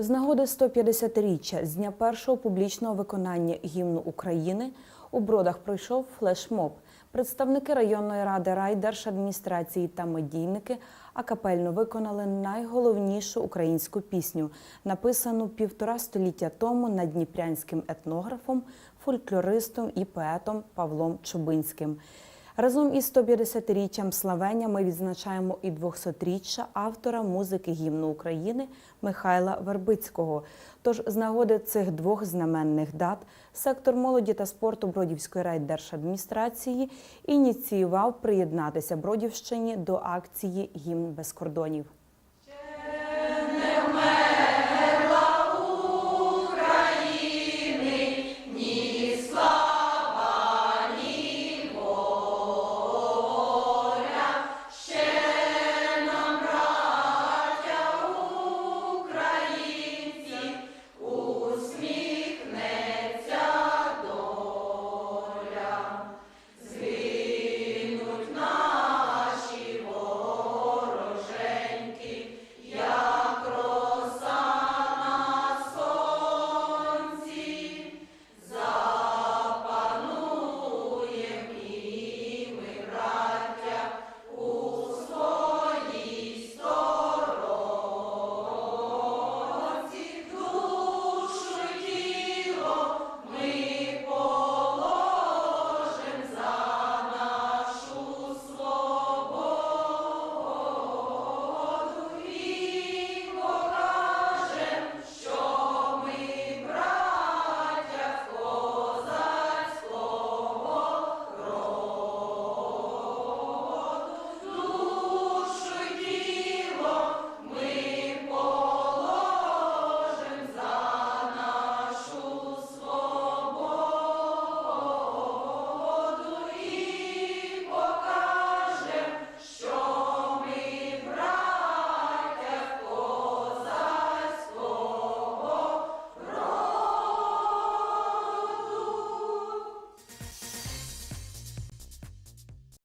З нагоди 150-річчя з дня першого публічного виконання гімну України у Бродах пройшов флешмоб. Представники районної ради райдержадміністрації та медійники акапельно виконали найголовнішу українську пісню, написану півтора століття тому надніпрянським етнографом, фольклористом і поетом Павлом Чубинським. Разом із 150-річчям славення ми відзначаємо і 200-річчя автора музики гімну України Михайла Вербицького. Тож з нагоди цих двох знаменних дат сектор молоді та спорту Бродівської райдержадміністрації ініціював приєднатися Бродівщині до акції Гімн без кордонів.